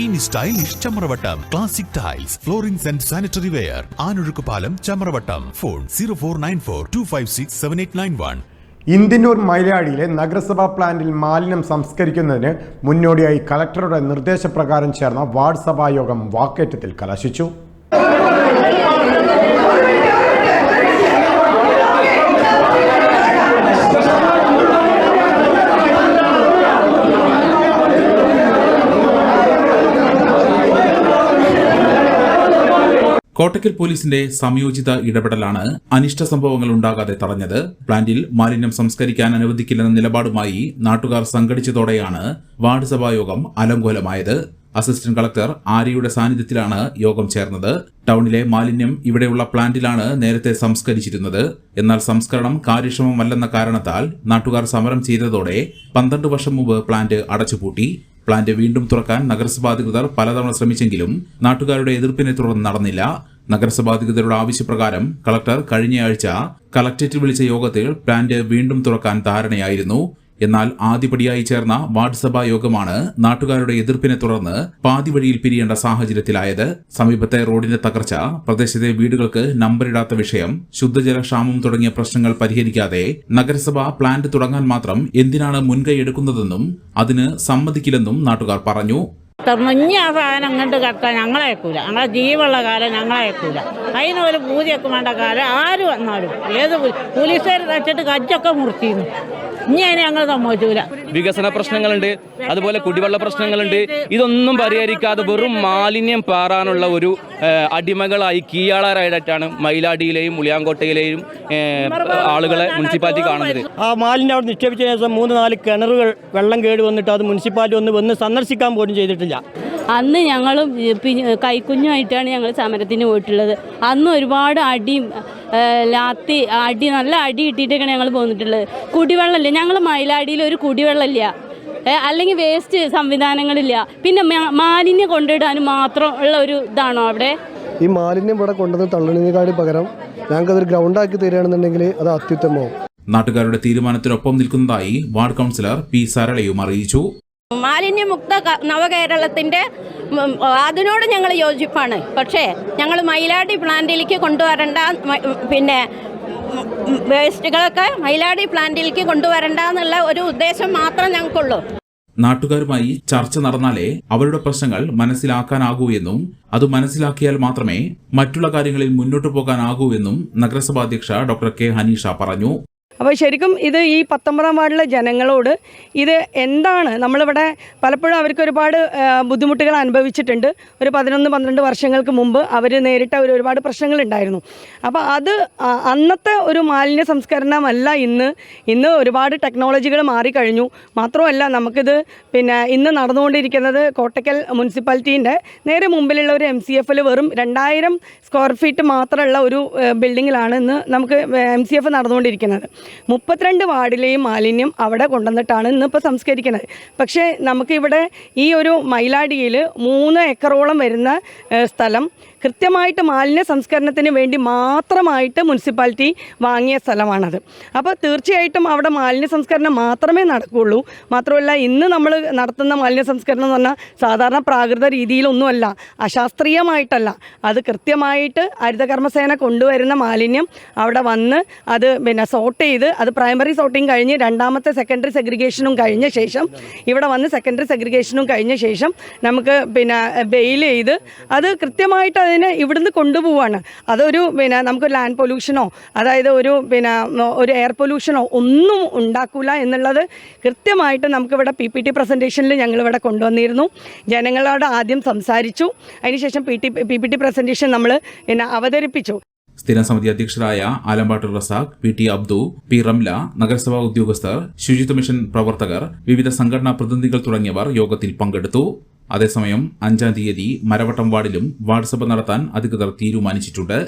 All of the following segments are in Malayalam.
ഇനി stylish Chamravattam classic tiles flooring and sanitary ware ആനൊഴുക്ക് പാലം Chamravattam. Phone zero four nine four two five six seven eight nine one Indianoor മൈലാടിയിലെ നഗരസഭാ പ്ലാന്റിൽ മാലിന്യം സംസ്കരിക്കുന്നതിന് മുന്നോടിയായി കലക്ടറുടെ നിർദ്ദേശപ്രകാരം ചേർന്ന വാർഡ് സഭായോഗം വാക്കേറ്റത്തിൽ കലാശിച്ചു. കോട്ടക്കൽ പോലീസിന്റെ സംയോജിത ഇടപെടലാണ് അനിഷ്ട സംഭവങ്ങൾ ഉണ്ടാകാതെ തടഞ്ഞത്. പ്ലാന്റിൽ മാലിന്യം സംസ്കരിക്കാൻ അനുവദിക്കില്ലെന്ന നിലപാടുമായി നാട്ടുകാർ സംഘടിച്ചതോടെയാണ് വാർഡ് സഭായോഗം അലങ്കോലമായത്. അസിസ്റ്റന്റ് കളക്ടർ ആര്യയുടെ സാന്നിധ്യത്തിലാണ് യോഗം ചേർന്നത്. ടൗണിലെ മാലിന്യം ഇവിടെയുള്ള പ്ലാന്റിലാണ് നേരത്തെ സംസ്കരിച്ചിരുന്നത്. എന്നാൽ സംസ്കരണം കാര്യക്ഷമമല്ലെന്ന കാരണത്താൽ നാട്ടുകാർ സമരം ചെയ്തതോടെ പന്ത്രണ്ട് വർഷം മുമ്പ് പ്ലാന്റ് അടച്ചുപൂട്ടി. പ്ലാന്റ് വീണ്ടും തുറക്കാൻ നഗരസഭാധികൃതർ പലതവണ ശ്രമിച്ചെങ്കിലും നാട്ടുകാരുടെ എതിർപ്പിനെ തുടർന്ന് നടന്നില്ല. നഗരസഭാധികൃതരുടെ ആവശ്യപ്രകാരം കളക്ടർ കഴിഞ്ഞയാഴ്ച കളക്ടറേറ്റ് വിളിച്ച യോഗത്തിൽ പ്ലാന്റ് വീണ്ടും തുറക്കാൻ ധാരണയായിരുന്നു. എന്നാൽ ആദ്യപടിയായി ചേർന്ന വാർഡ് സഭാ യോഗമാണ് നാട്ടുകാരുടെ എതിർപ്പിനെ തുടർന്ന് പാതിവഴിയിൽ പിരിയേണ്ട സാഹചര്യത്തിലായത്. സമീപത്തെ റോഡിന്റെ തകർച്ച പ്രദേശത്തെ വീടുകൾക്ക് നമ്പറിടാത്ത വിഷയം ശുദ്ധജലക്ഷാമം തുടങ്ങിയ പ്രശ്നങ്ങൾ പരിഹരിക്കാതെ നഗരസഭ പ്ലാന്റ് തുടങ്ങാൻ മാത്രം എന്തിനാണ് മുൻകൈ എടുക്കുന്നതെന്നും അതിന് സമ്മതിക്കില്ലെന്നും നാട്ടുകാർ പറഞ്ഞു. ഇനി ആ സാധനം അങ്ങോട്ട് കടത്താൻ ഞങ്ങളേക്കൂല ഞങ്ങളെ ജീവുള്ള കാലം ഞങ്ങളേക്കൂല അതിനൊരു പൂജയൊക്കെ വേണ്ട കാലം ആര് വന്നാലും ഏത് പോലീസുകാർ തച്ചിട്ട് കജ്ജൊക്കെ മുറിച്ചിരുന്നു. ഇനി അതിനെ ഞങ്ങൾ സമ്മതിച്ചൂല. വികസന പ്രശ്നങ്ങളുണ്ട് അതുപോലെ കുടിവെള്ള പ്രശ്നങ്ങളുണ്ട്. ഇതൊന്നും പരിഹരിക്കാതെ വെറും മാലിന്യം പാറാനുള്ള ഒരു അടിമകളായി കീഴാളരായിട്ടാണ് മയിലാടിയിലെയും മുളിയാങ്കോട്ടയിലെയും ആളുകളെ മുനിസിപ്പാലിറ്റി കാണുന്നത്. ആ മാലിന്യം അവിടെ നിക്ഷേപിച്ച ശേഷം മൂന്ന് നാല് കിണറുകൾ വെള്ളം കേട് വന്നിട്ട് അത് മുനിസിപ്പാലിറ്റി ഒന്ന് വന്ന് സന്ദർശിക്കാൻ പോലും ചെയ്തിട്ടില്ല. അന്ന് ഞങ്ങളും കൈക്കുഞ്ഞുമായിട്ടാണ് ഞങ്ങൾ സമരത്തിന് പോയിട്ടുള്ളത്. അന്ന് ഒരുപാട് അടിയും ലാത്തി അടി നല്ല അടി കിട്ടിയിട്ടൊക്കെയാണ് ഞങ്ങൾ പോന്നിട്ടുള്ളത്. കുടിവെള്ളമില്ല. ഞങ്ങൾ മയിലാടിയിൽ ഒരു കുടിവെള്ളമില്ല. അല്ലെങ്കിൽ വേസ്റ്റ് സംവിധാനങ്ങളില്ല. പിന്നെ മാലിന്യം കൊണ്ടിടാനും മാത്രം ഉള്ള ഒരു ഇതാണോ അവിടെ? ഈ മാലിന്യം ഇവിടെ കൊണ്ടുവന്ന് തള്ളുന്നതിനേക്കാളും പകരം ഞങ്ങൾക്കതൊരു ഗ്രൗണ്ടാക്കി തരികയാണെന്നുണ്ടെങ്കിൽ അത് അത്യുത്തമവും നാട്ടുകാരുടെ തീരുമാനത്തിനൊപ്പം നിൽക്കുന്നതായി വാർഡ് കൗൺസിലർ പി സരളയും അറിയിച്ചു. മാലിന്യമുക്ത നവകേരളത്തിന്റെ അതിനോട് ഞങ്ങൾ യോജിപ്പാണ്. പക്ഷേ ഞങ്ങൾ മയിലാടി പ്ലാന്റിലേക്ക് കൊണ്ടുവരേണ്ട പിന്നെ വേസ്റ്റുകളൊക്കെ മയിലാടി പ്ലാന്റിലേക്ക് കൊണ്ടുവരണ്ട എന്നുള്ള ഒരു ഉദ്ദേശം മാത്രം ഞങ്ങൾക്കുള്ളൂ. നാട്ടുകാരുമായി ചർച്ച നടന്നാലേ അവരുടെ പ്രശ്നങ്ങൾ മനസ്സിലാക്കാനാകൂ എന്നും അത് മനസ്സിലാക്കിയാൽ മാത്രമേ മറ്റുള്ള കാര്യങ്ങളിൽ മുന്നോട്ടു പോകാനാകൂ എന്നും നഗരസഭാ അധ്യക്ഷ ഡോക്ടർ കെ ഹനീഷ പറഞ്ഞു. അപ്പോൾ ശരിക്കും ഇത് ഈ പത്തൊമ്പതാം വാർഡിലെ ജനങ്ങളോട് ഇത് എന്താണ്? നമ്മളിവിടെ പലപ്പോഴും അവർക്ക് ഒരുപാട് ബുദ്ധിമുട്ടുകൾ അനുഭവിച്ചിട്ടുണ്ട്. ഒരു പതിനൊന്ന് പന്ത്രണ്ട് വർഷങ്ങൾക്ക് മുമ്പ് അവർ നേരിട്ട ഒരു ഒരുപാട് പ്രശ്നങ്ങളുണ്ടായിരുന്നു അപ്പോൾ അത് അന്നത്തെ ഒരു മാലിന്യ സംസ്കരണമല്ല ഇന്ന്. ഇന്ന് ഒരുപാട് ടെക്നോളജികൾ മാറിക്കഴിഞ്ഞു. മാത്രമല്ല നമുക്കിത് പിന്നെ ഇന്ന് നടന്നുകൊണ്ടിരിക്കുന്നത് കോട്ടക്കൽ മുനിസിപ്പാലിറ്റീന്റെ നേരെ മുമ്പിലുള്ള ഒരു എം സി എഫിൽ വെറും രണ്ടായിരം സ്ക്വയർ ഫീറ്റ് മാത്രമുള്ള ഒരു ബിൽഡിങ്ങിലാണ് ഇന്ന് നമുക്ക് എം സി എഫ് നടന്നുകൊണ്ടിരിക്കുന്നത്. മുപ്പത്തിരണ്ട് വാർഡിലെയും മാലിന്യം അവിടെ കൊണ്ടുവന്നിട്ടാണ് ഇന്നിപ്പോൾ സംസ്കരിക്കുന്നത്. പക്ഷേ നമുക്കിവിടെ ഈ ഒരു മൈലാടിയിൽ മൂന്ന് ഏക്കറോളം വരുന്ന സ്ഥലം കൃത്യമായിട്ട് മാലിന്യ സംസ്കരണത്തിന് വേണ്ടി മാത്രമായിട്ട് മുനിസിപ്പാലിറ്റി വാങ്ങിയ സ്ഥലമാണത്. അപ്പോൾ തീർച്ചയായിട്ടും അവിടെ മാലിന്യ സംസ്കരണം മാത്രമേ നടക്കുകയുള്ളൂ മാത്രമല്ല ഇന്ന് നമ്മൾ നടത്തുന്ന മാലിന്യ സംസ്കരണം എന്ന് പറഞ്ഞാൽ സാധാരണ പ്രാകൃത രീതിയിലൊന്നുമല്ല അശാസ്ത്രീയമായിട്ടല്ല. അത് കൃത്യമായിട്ട് ഹരിതകർമ്മസേന കൊണ്ടുവരുന്ന മാലിന്യം അവിടെ വന്ന് അത് പിന്നെ സോർട്ട് ചെയ്ത് അത് പ്രൈമറി സോർട്ടിങ് കഴിഞ്ഞ് രണ്ടാമത്തെ സെക്കൻഡറി സെഗ്രിഗേഷനും കഴിഞ്ഞ ശേഷം ഇവിടെ വന്ന് സെക്കൻഡറി സെഗ്രിഗേഷനും കഴിഞ്ഞ ശേഷം നമുക്ക് പിന്നെ ബെയിൽ ചെയ്ത് അത് കൃത്യമായിട്ട് അതിനെ ഇവിടുന്ന് കൊണ്ടുപോവാണ്. അതൊരു പിന്നെ നമുക്ക് ലാൻഡ് പൊല്യൂഷനോ അതായത് ഒരു പിന്നെ ഒരു എയർ പൊല്യൂഷനോ ഒന്നും ഉണ്ടാക്കൂല എന്നുള്ളത് കൃത്യമായിട്ട് നമുക്കിവിടെ പി പി ടി പ്രസന്റേഷനിൽ ഞങ്ങളിവിടെ കൊണ്ടുവന്നിരുന്നു. ജനങ്ങളോട് ആദ്യം സംസാരിച്ചു. അതിനുശേഷം P T P P T presentation നമ്മൾ പിന്നെ അവതരിപ്പിച്ചു. സ്ഥിരം സമിതി അധ്യക്ഷരായ Alampattu Razak P T Abdu P Ramla നഗരസഭാ ഉദ്യോഗസ്ഥർ ശുചിത്വ മിഷൻ പ്രവർത്തകർ വിവിധ സംഘടനാ പ്രതിനിധികൾ തുടങ്ങിയവർ യോഗത്തിൽ പങ്കെടുത്തു. അതേസമയം അഞ്ചാം തീയതി മരവട്ടം വാർഡിലും വാർഡ് സഭ നടത്താൻ അധികൃതർ തീരുമാനിച്ചിട്ടുണ്ട്.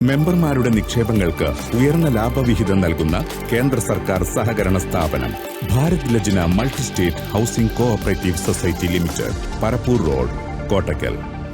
മെമ്പർമാരുടെ നിക്ഷേപങ്ങൾക്ക് ഉയർന്ന ലാഭവിഹിതം നൽകുന്ന കേന്ദ്ര സർക്കാർ സഹകരണ സ്ഥാപനം Bharat Lajna multi state housing cooperative society limited Parappur road Kottakkal.